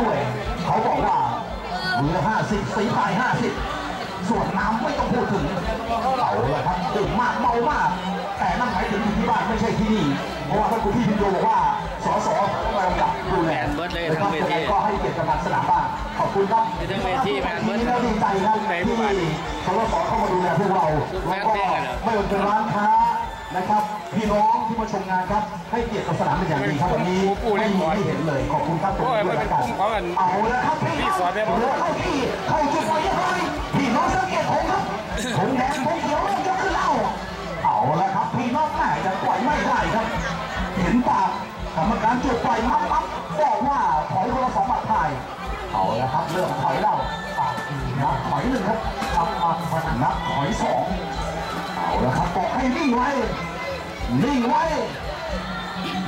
ด้วย เขาบอกว่ามือห้าสิบสีพายห้าสิบส่วนน้ำไม่ต้องพูดถึงเอาละครับดื่มมากเมามาก แต่นั่นหมายถึงอยู่ที่บ้านไม่ใช่ที่นี่ เพราะว่าท่านคุณพี่พิมโยบอกว่าสสต้องมากำกับดูแลเบิดเลยนะคทั้รังบเวยังทีไงก็ให้เกียรติกับทางสนามบ้างขอบคุณครับทั้งเวทีแมนเบิดทีนี้เราดีใจครับไหนที่ผู้สบ้านสเข้ามาดูแลพวกเราแฟแล้วนก็เพลงอะเหรอไม่ว่าจะเป็นร้านค้า นะครับพี่น้องที่มาชมงานครับให้เกียรติกับสนามเป็นอย่างดีครับวันนี้ผู้เล่ไม่นมีบอลให้เห็นเลยขอบคุณครับโอ้ยมันเป็นกลุ่มของอันเอาละครับพี่พี่สอนได้หมดเรือเข้าที่เข้าจุดหมายเรียบร้อยพี่น้องสังเกตผมครับผมแดงผมเขียวเริ่มยกขึ้นแล้วเอาละครับพี่น้องแม่จะปล่อยไม่ได้ครับ เห็นปากกรรมการจุดปล่อยมับมับบอกว่าถอยคนละสองบาทไทยเอาละครับเริ่มถอยแล้วปากนับถอยหนึ่งครับนับนับนับถอยสอง เอาละครับบอกให้นิ่งไว้ นิ่งไว้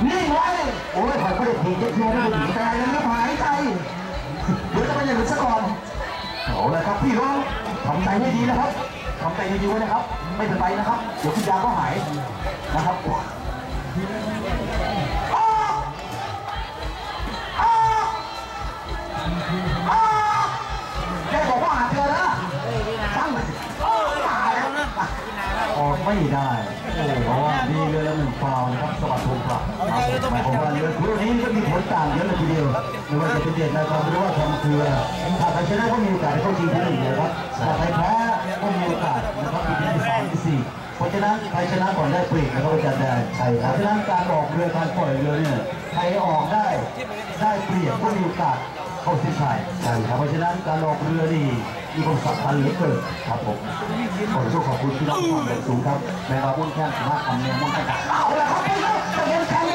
นิ่งไว้ โอ้ยถอยไปเด้ถีบเยอะๆไม่ได้ถีบแต่ยังไม่หายใจ เดี๋ยวจะเป็นอย่างอื่นซะก่อนเอาละครับพี่น้องทำใจให้ดีนะครับทำใจดีๆไว้นะครับ ไม่เป็นไรนะครับ เดี๋ยวคุณยาก็หายนะครับ ไม่ได้เพราะว่ามีเรือละหนึ่งฟาวนะครับสวัสดิ์พงศ์ครับหมวามว่าเรือคู่นี้ก็มีผลต่างเยอะเลยทีเดียวไม่ว่าจะเป็นเด็ดนะครับหรือว่าทำเครือถ้าใครชนะก็มีโอกาสได้เข้าชิงที่หนึ่งนะครับถ้าใครแพ้ก็มีโอกาสนะครับอยู่ที่สามที่สี่เพราะฉะนั้นใครชนะก่อนได้เปรียบนะครับอาจารย์แดนใช่ครับเพราะฉะนั้นการออกเรือการปล่อยเรือเนี่ยใครออกได้ได้เปรียบก็มีโอกาสเข้าเส้นชัยใช่ครับเพราะฉะนั้นการออกเรือนี่ มีความสำคัญเหลือเกินครับผมขอขอบคุณที่รับความเป็นสูงครับแม้ว่าวุ้นแค่สามารถทำเนี่ยมุ่งกันเอาละครับพี่น้องจะเห็นแค่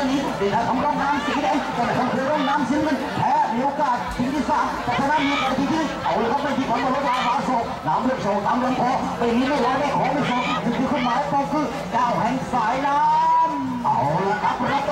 จะหนีดีนะของร่องน้ำสีแดงแต่ของคือร่องน้ำสีเงินแพ้มีโอกาสทีที่สามแต่ชนะมีโอกาสทีที่เอาเลยครับไม่ที่ผลมาลดลาบาโศกน้ำเลือดโชว์น้ำเลือดพอไปนี้ไม่ร้อยไม่ขอไม่สองนี่คือความหมายก็คือดาวแห่งสายน้ำเอาละครับรับ